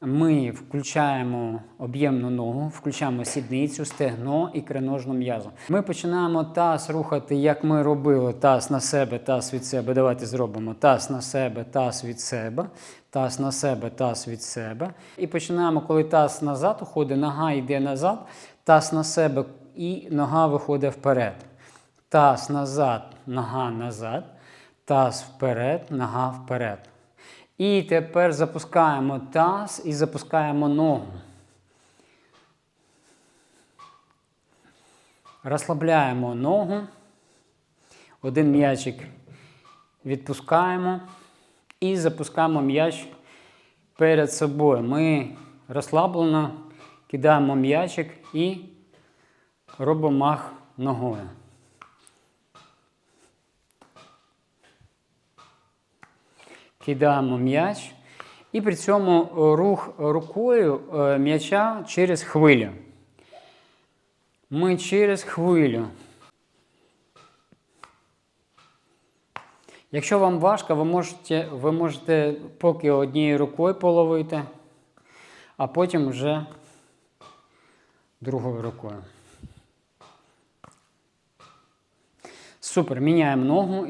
ми включаємо об'ємну ногу, включаємо сідницю, стегно і криножну м'язу. Ми починаємо таз рухати, як ми робили таз на себе, таз від себе. Давайте зробимо таз на себе, таз від себе, таз на себе, таз від себе. І починаємо, коли таз назад уходить, нога йде назад, таз на себе і нога виходить вперед. Таз назад, нога назад, таз вперед, нога вперед. І тепер запускаємо таз і запускаємо ногу. Розслабляємо ногу. Один м'ячик відпускаємо і запускаємо м'яч перед собою. Ми розслаблено кидаємо м'ячик і робимо мах ногою. Кидаємо м'яч. І при цьому рух рукою е, м'яча через хвилю. Ми через хвилю. Якщо вам важко, ви можете, ви можете поки однією рукою половити, а потім вже другою рукою. Супер, міняємо ногу.